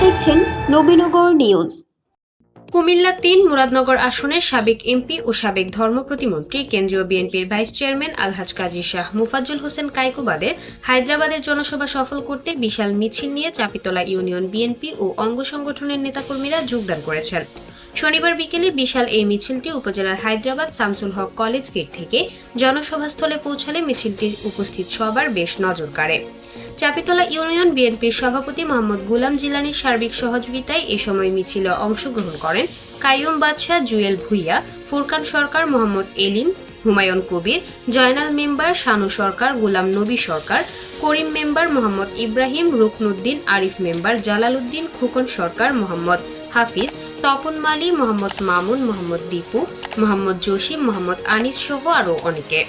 দেখছেন নবীনগর নিউজ। কুমিল্লা তিন মুরাদনগর আসনের সাবেক এমপি ও সাবেক ধর্ম প্রতিমন্ত্রী, কেন্দ্রীয় বিএনপির ভাইস চেয়ারম্যান আলহাজ কাজী শাহ মুফাজ্জল হোসেন কাইকুবাদের হায়দ্রাবাদের জনসভা সফল করতে বিশাল মিছিল নিয়ে চাপিতলা ইউনিয়ন বিএনপি ও অঙ্গ সংগঠনের নেতাকর্মীরা যোগদান করেছেন। শনিবার বিকেলে বিশাল এই মিছিলটি উপজেলার হায়দ্রাবাদ শামসুল হক কলেজ গেট থেকে জনসভাস্থলে পৌঁছালে মিছিলটির উপস্থিত সবার বেশ নজর কাড়ে। চাপিতলা ইউনিয়ন বিএনপির সভাপতি মোহাম্মদ গুলাম জিলানির সার্বিক সহযোগিতায় এ সময় মিছিলে অংশগ্রহণ করেন কাইয়ুম বাদশাহ Jewel Bhuiyan, Furkan Sarkar Mohammad Elim, Humayun Kabir, Joynal member Shanu Sarkar, Golam Nabi Sarkar, Karim member Mohammad Ibrahim, Ruknuddin, Arif member Jalaluddin, Khokon Sarkar Mohammad Hafiz Tapan Mali, Mohammad Mamun, Mohammad Dipu, Mohammad Josim Mohammad Anis সহ আরও অনেকে।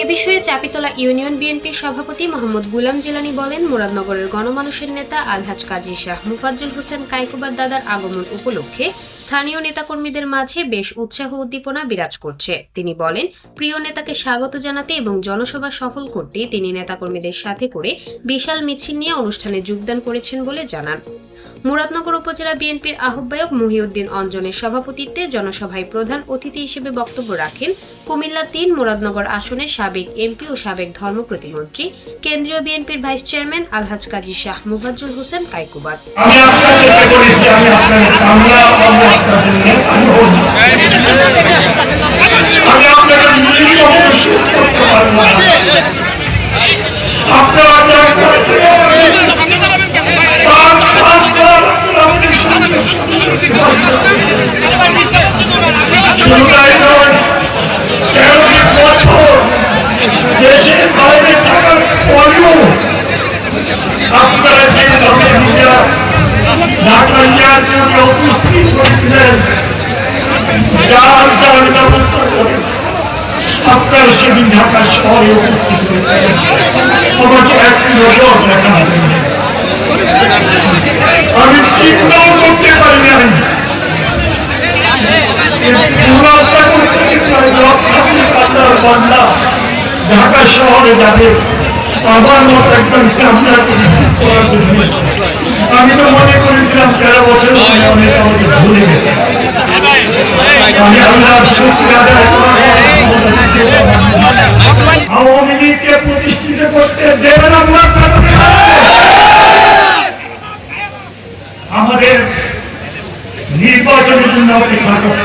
এ বিষয়ে Chapitala union বিএনপির সভাপতি মোহাম্মদ গুলাম জিলানি বলেন, মুরাদনগরের গণমানুষের নেতা আলহাজ কাজী শাহ মুফাজ্জল হোসেন কাইকুবাদ দাদার আগমন উপলক্ষে স্থানীয় নেতাকর্মীদের মাঝে বেশ উৎসাহ উদ্দীপনা বিরাজ করছে। তিনি বলেন, প্রিয় নেতাকে স্বাগত জানাতে এবং জনসভা সফল করতে তিনি নেতাকর্মীদের সাথে করে বিশাল মিছিল নিয়ে অনুষ্ঠানে যোগদান করেছেন বলে জানান। মুরাদনগর উপজেলা বিএনপির আহ্বায়ক মহিউদ্দিন অঞ্জনের সভাপতিত্বে জনসভায় প্রধান অতিথি হিসেবে বক্তব্য রাখেন কুমিল্লা তিন মুরাদনগর আসনের সাবেক এমপি ও সাবেক ধর্ম প্রতিমন্ত্রী, কেন্দ্রীয় বিএনপির ভাইস চেয়ারম্যান আলহাজ কাজী শাহ মুফাজ্জুল হোসেন কাইকুবাদ। আমি দেশের বাইরে থাকার পরেও আপনারা যে ঢাকা উপস্থিত হয়েছিলেন যার যার ব্যবস্থা করে আপনারা সেদিন ঢাকা শহরে উপস্থিত হয়েছিলেন আমাকে এক নজর দেখা হয়নি। আমি চিন্তাও করতে পারি নাই শহরে যাবে আমার মতো একজন ফ্যামিলিকে রিসিভ করার জন্য। আমি তো মনে করেছিলাম তেরো বছর আমাকে ভুলে গেছে। আওয়ামী লীগকে প্রতিষ্ঠিত করতে দেবে না। আমাদের নির্বাচনের জন্য অপেক্ষা করতে